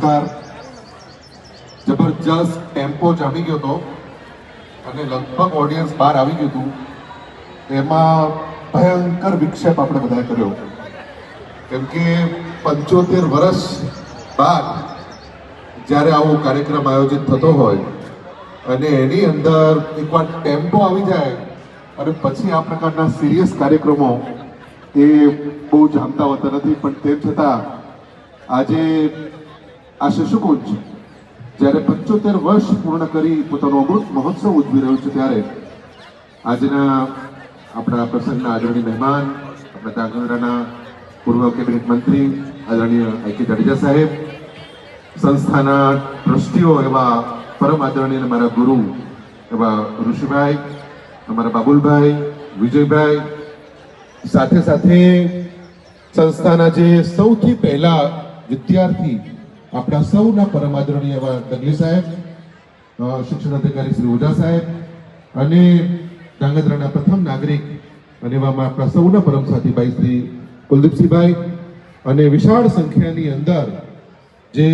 નમસ્કાર. જબરજસ્ત ટેમ્પો જામી ગયો હતો અને લગભગ ઓડિયન્સ બહાર આવી ગયું હતું. એમાં ભયંકર વિક્ષેપ આપણે બધાએ કર્યો. કેમ કે પંચોતેર વર્ષ બાદ જ્યારે આવો કાર્યક્રમ આયોજિત થતો હોય અને એની અંદર એકવાર ટેમ્પો આવી જાય અને પછી આ પ્રકારના સિરિયસ કાર્યક્રમો, એ બહુ જામતા હોતા નથી. પણ તેમ છતાં આજે આ શિશુકુંજ જ્યારે પંચોતેર વર્ષ પૂર્ણ કરી પોતાનો અમૃત મહોત્સવ ઉજવી રહ્યું છે ત્યારે આજના આપણા પ્રસંગના આદરણીય મહેમાન, આપણા ધાંગધ્રાના પૂર્વ કેબિનેટ મંત્રી, આદરણીય આઈ જાડેજા સાહેબ, સંસ્થાના ટ્રસ્ટીઓ એવા પરમ આદરણીય મારા ગુરુ, એવા ઋષિભાઈ, અમારા બાબુલભાઈ, વિજયભાઈ, સાથે સાથે સંસ્થાના જે સૌથી પહેલા વિદ્યાર્થી આપણા સૌના પરમ આદરણીય એવા ડગલી સાહેબ શિક્ષણ અધિકારી શ્રી ઓઝા સાહેબ અને ધાંગધ્રાના પ્રથમ નાગરિક અને એવામાં આપણા સૌના પરમ સાથીભાઈ શ્રી કુલદીપસિંહભાઈ અને વિશાળ સંખ્યાની અંદર જે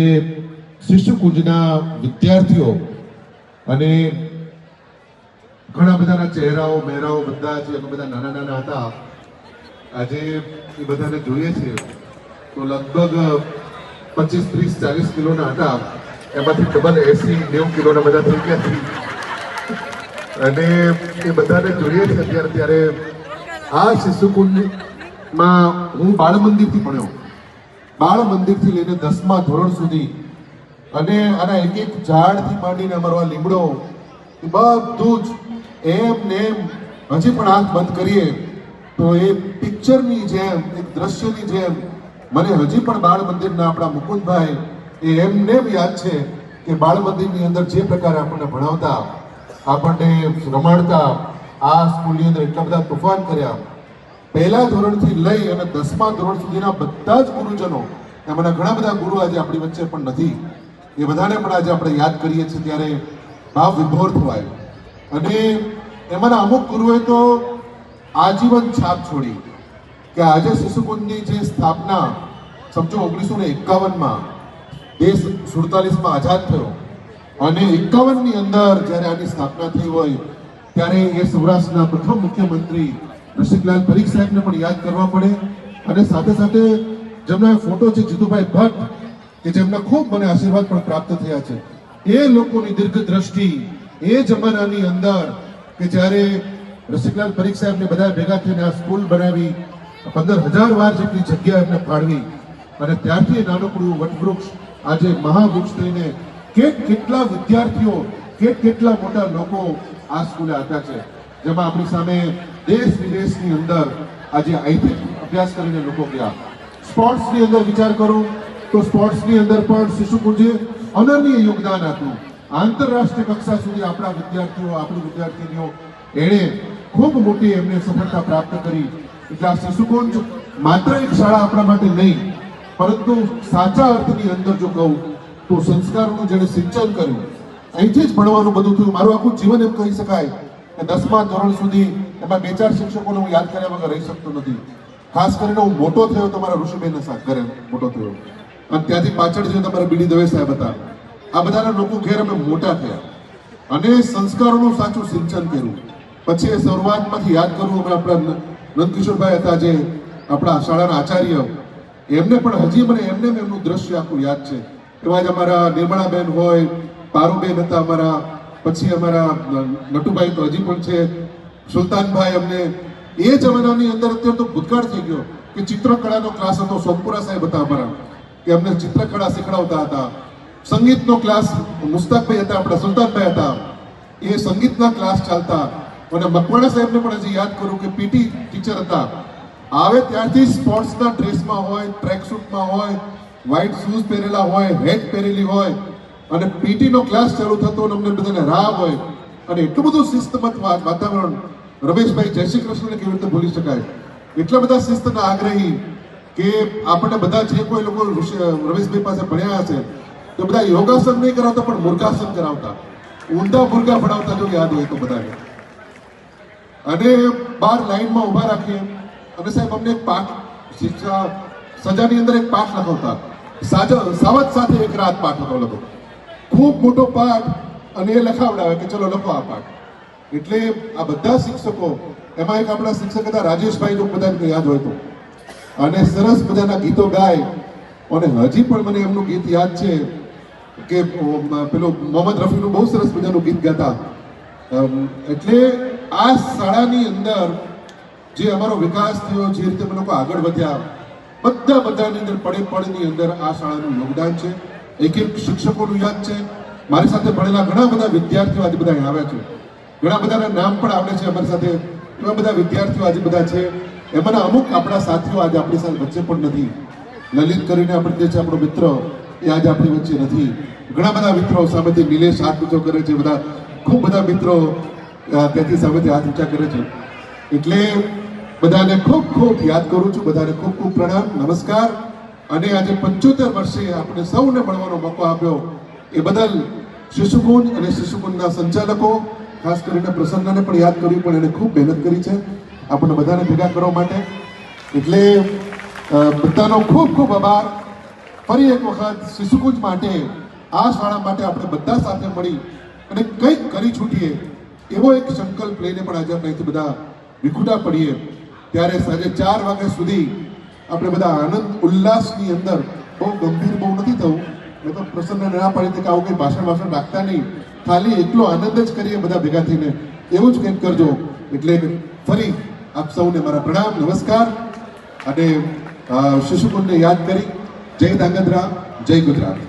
શિષ્યકુંજના વિદ્યાર્થીઓ અને ઘણા બધાના ચહેરાઓ, મહેરાઓ બધા જે અમે બધા નાના નાના હતા, આજે એ બધાને જોઈએ છે, તો લગભગ પચીસ, ત્રીસ, ચાલીસ કિલોના હતા એમાંથી ડબલ એસી, નેવું કિલોના બધા થઈ ગયા અને એ બધાને જોઈએ છે અત્યારે, ત્યારે આ શિશુકુંજમાં હું બાળ મંદિરથી ભણ્યો. બાળ મંદિરથી લઈને દસમા ધોરણ સુધી. અને આના એક એક ઝાડથી માંડીને અમારો આ લીમડો બધું જ એમ ને એમ. હજી પણ આંખ બંધ કરીએ, તો એ પિક્ચરની જેમ, એક દ્રશ્યની જેમ મને હજી પણ બાળ મંદિરના આપણા મુકુંદભાઈ, એ એમને યાદ છે કે બાળ મંદિરની અંદર જે પ્રકારે આપણને ભણાવતા, આપણને રમાડતા, આ સ્કૂલની અંદર એટલા બધા તોફાન કર્યા. પહેલા ધોરણથી લઈ અને દસમા ધોરણ સુધીના બધા જ ગુરુજનો, એમાંના ઘણા બધા ગુરુ આજે આપણી વચ્ચે પણ નથી. એ બધાને પણ આજે આપણે યાદ કરીએ છીએ ત્યારે ભાવ વિભોર થવાય. અને એમાંના અમુક ગુરુએ તો આજીવન છાપ છોડી. કે આજે શિશુકુંજની જે સ્થાપના સમજો ઓગણીસો ને એકાવનમાં દેશ સુડતાલીસમાં આઝાદ થયો અને એકાવનની અંદર જ્યારે આની સ્થાપના થઈ હોય, ત્યારે એ સૌરાષ્ટ્રના પ્રથમ મુખ્યમંત્રી રસિકલાલ પરીખ સાહેબને પણ યાદ કરવા પડે અને સાથે સાથે જેમના ફોટો છે જીતુભાઈ ભટ્ટ, કે જેમના ખૂબ મને આશીર્વાદ પણ પ્રાપ્ત થયા છે, એ લોકોની દીર્ઘ દ્રષ્ટિ એ જમાનાની અંદર કે જ્યારે રસિકલાલ પરીખ સાહેબને બધા ભેગા થઈને આ સ્કૂલ બનાવી પંદર હજાર વાર જેટલી જગ્યા એમને ફાળવી અને ત્યારથી નાનકડું વટવૃક્ષ આજે મહાવૃક્ષ થઈને કેટ કેટલા વિદ્યાર્થીઓ, કેટ કેટલા મોટા લોકો આ સ્કૂલે આવ્યા છે. જેમાં આપણી સામે દેશ વિદેશની અંદર આજે અહીંથી અભ્યાસ કરીને લોકો ગયા. સ્પોર્ટ્સની અંદર વિચાર કરું તો સ્પોર્ટ્સની અંદર પણ શિશુકુંજે અનન્ય યોગદાન આપ્યું. આંતરરાષ્ટ્રીય કક્ષા સુધી આપણા વિદ્યાર્થીઓ, આપણી વિદ્યાર્થીનીઓ એણે ખૂબ મોટી એમને સફળતા પ્રાપ્ત કરી. એટલે આ શિશુકુંજ માત્ર એક શાળા આપણા માટે નહીં, પરંતુ સાચા અર્થની અંદર જો કહું, તો સંસ્કારનું જેણે સિંચન કર્યું, અહીંથી જ ભણવાનું બધું થયું. મારું આખું જીવન એમ કહી શકાય કે દસમા ધોરણ સુધી એમાં બે ચાર શિક્ષકોને હું યાદ કર્યા વગર રહી શકતો નથી. ખાસ કરીને હું મોટો થયો તો મારા ઋષિબેનના સાથ ઘરે મોટો થયો. અને ત્યાંથી પાછળ જે તમારા બીડી દવે સાહેબ હતા, આ બધાના લોકો ઘેર અમે મોટા થયા. અને સંસ્કારોનું સાચું સિંચન કર્યું. પછી એ શરૂઆતમાંથી યાદ કરવું અમે આપણા નંદકિશોરભાઈ હતા જે આપણા શાળાના આચાર્ય, એમને પણ હજી મને એમને એમનું દ્રશ્ય આખું યાદ છે. એવા જ અમારા નિર્મળાબેન હોય, પારુબેન હતા અમારા, પછી અમારા નટુભાઈ તો હજી પણ છે. સુલતાનભાઈ અમને એ જમાનાની અંદર અત્યારે તો ભૂતકાળ થઈ ગયો કે ચિત્રકળાનો ક્લાસ હતો, સોમપુરા સાહેબ હતા અમારા, કે અમને ચિત્રકળા શીખડાવતા હતા. સંગીતનો ક્લાસ મુસ્તાકભાઈ હતા, આપણા સુલતાનભાઈ હતા. એ સંગીતના ક્લાસ ચાલતા અને મકવાણા સાહેબને પણ હજી યાદ કરું કે પીટી ટીચર હતા. આવે ત્યારથી સ્પોર્ટ્સના ડ્રેસમાં હોય ટ્રેક સૂટમાં હોય વ્હાઇટ શૂઝ પહેરેલા હોય હેટ પહેરેલી હોય. અને પીટીનો ક્લાસ ચાલુ થતો અને અમને બધાને રાહ હોય. અને એટલું બધું શિસ્તમત વાતાવરણ. રમેશભાઈ, જય શ્રી કૃષ્ણને કેવી રીતે ભૂલી શકાય? એટલા બધા શિસ્તના આગ્રહી કે આપણને બધા જે કોઈ લોકો રમેશભાઈ પાસે ભણ્યા હશે, તો બધા યોગાસન નહીં કરાવતા પણ મુર્ગાસન કરાવતા. ઊંધા મુર્ગા ભણાવતા જો યાદ હોય તો બધાને. અને બાર લાઈનમાં ઊભા રાખીએ. અને સાહેબ, અમને એક પાઠ શિક્ષા સજાની અંદર એક પાઠ લખાવતા. સાજા સાવજ સાથે એક રાત પાઠ હતો લખો ખૂબ મોટો પાઠ અને એ લખાવડાવે કે ચલો લખો આ પાઠ. એટલે આ બધા શિક્ષકો, એમાં એક આપણા શિક્ષક હતા, રાજેશભાઈ નું બધાને યાદ હોય તો. અને સરસ મજાના ગીતો ગાય. અને હજી પણ મને એમનું ગીત યાદ છે કે પેલું મોહમ્મદ રફીનું બહુ સરસ મજાનું ગીત ગાતા. એટલે આ શાળાની અંદર જે અમારો વિકાસ થયો, જે રીતે અમે લોકો આગળ વધ્યા, બધા બધાની અંદર પડે પડની અંદર આ શાળાનું યોગદાન છે. એક એક શિક્ષકોનું યાદ છે. મારી સાથે ભણેલા ઘણા બધા વિદ્યાર્થીઓ આજે બધા આવ્યા છે. ઘણા બધાના નામ પણ આવડે છે અમારી સાથે. એવા બધા વિદ્યાર્થીઓ આજે બધા છે. એમાંના અમુક આપણા સાથીઓ આજે આપણી સાથે વચ્ચે પણ નથી. લલિત કરીને આપણે જે છે, આપણો મિત્ર એ આજે આપણી વચ્ચે નથી. ઘણા બધા મિત્રો સામેથી નિલેશ હાથ ઊંચો કરે છે. બધા ખૂબ બધા મિત્રો અ, ત્યાંથી સામેથી હાથ ઊંચા કરે છે. એટલે બધાને ખૂબ ખૂબ યાદ કરું છું. બધાને ખૂબ ખૂબ પ્રણામ નમસ્કાર. અને આજે પંચોતેર વર્ષે આપણે સૌને મળવાનો મોકો આપ્યો એ બદલ શિશુકુંજ અને શિશુકુંજના સંચાલકો ખાસ કરીને પ્રસન્નને પણ યાદ કર્યું પણ એને ખૂબ મહેનત કરી છે આપણને બધાને ભેગા કરવા માટે. એટલે બધાનો ખૂબ ખૂબ આભાર. ફરી એક વખત શિશુકુંજ માટે આ શાળા માટે આપણે બધા સાથે મળી અને કંઈક કરી છૂટીએ. એવો એક સંકલ્પ લઈને પણ આજે આપણે અહીંથી બધા વિખુટા પડીએ. ત્યારે સાંજે ચાર વાગ્યા સુધી આપણે બધા આનંદ ઉલ્લાસની અંદર બહુ ગંભીર બહુ નથી થવું. એ તો પ્રસન્ન ના પાડી કે આવું કંઈ ભાષણ ભાષણ રાખતા નહીં. ખાલી એટલો આનંદ જ કરીએ બધા ભેગા થઈને. એવું જ કંઈક કરજો. એટલે ફરી આપ સૌને મારા પ્રણામ, નમસ્કાર. અને શિશુકુલને યાદ કરી. જય ધાંગધ્રા જય ગુજરાત.